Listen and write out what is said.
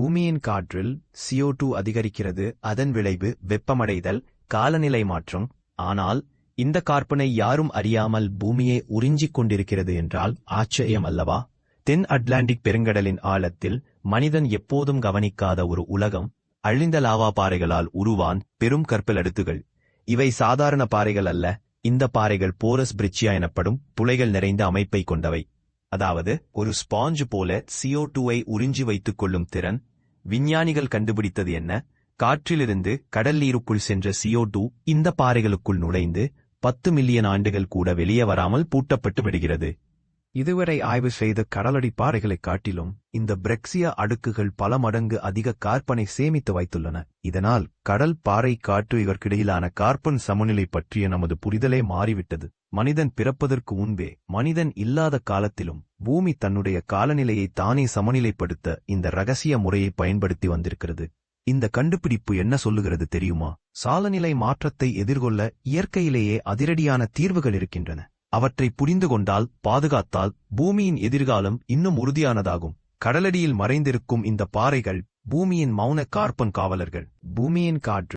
பூமியின் காற்றில் CO2 அதிகரிக்கிறது. அதன் விளைவு வெப்பமடைதல் காலநிலை மாற்றம். ஆனால் இந்த கார்பனை யாரும் அறியாமல் பூமியை உறிஞ்சிக் கொண்டிருக்கிறது என்றால் ஆச்சரியம் அல்லவா? தென் அட்லாண்டிக் பெருங்கடலின் ஆழத்தில் மனிதன் எப்போதும் கவனிக்காத ஒரு உலகம். அழிந்த லாவா பாறைகளால் உருவான் பெரும் கற்பல் அடுத்துகள் இவை சாதாரண பாறைகள் அல்ல. இந்த பாறைகள் போரஸ் பிரிட்ஜியா எனப்படும் புலைகள் நிறைந்த அமைப்பை கொண்டவை. அதாவது ஒரு ஸ்பாஞ்ச் போல சியோ டூவை உறிஞ்சி வைத்துக் கொள்ளும் திறன் விஞ்ஞானிகள் கண்டுபிடித்தது என்ன? காற்றிலிருந்து கடல் நீருக்குள் சென்ற CO2 இந்த பாறைகளுக்குள் நுழைந்து பத்து மில்லியன் ஆண்டுகள் கூட வெளியே வராமல் பூட்டப்பட்டு விடுகிறது. இதுவரை ஆய்வு செய்த கடலடி பாறைகளைக் காட்டிலும் இந்த பிரெக்சியா அடுக்குகள் பல மடங்கு அதிக கார்பனை சேமித்து வைத்துள்ளன. இதனால் கடல் பாறை காற்று இதற்கிடையிலான கார்பன் சமநிலை பற்றிய நமது புரிதலே மாறிவிட்டது. மனிதன் பிறப்பதற்கு முன்பே மனிதன் இல்லாத காலத்திலும் பூமி தன்னுடைய காலநிலையை தானே சமநிலைப்படுத்த இந்த ரகசிய முறையை பயன்படுத்தி வந்திருக்கிறது. இந்த கண்டுபிடிப்பு என்ன சொல்லுகிறது தெரியுமா? சாலநிலை மாற்றத்தை எதிர்கொள்ள இயற்கையிலேயே அதிரடியான தீர்வுகள் இருக்கின்றன. அவற்றை புரிந்து கொண்டால் பாதுகாத்தால் பூமியின் எதிர்காலம் இன்னும் உறுதியானதாகும். கடலடியில் மறைந்திருக்கும் இந்த பாறைகள் பூமியின் மௌன கார்பன் காவலர்கள். பூமியின் காற்று.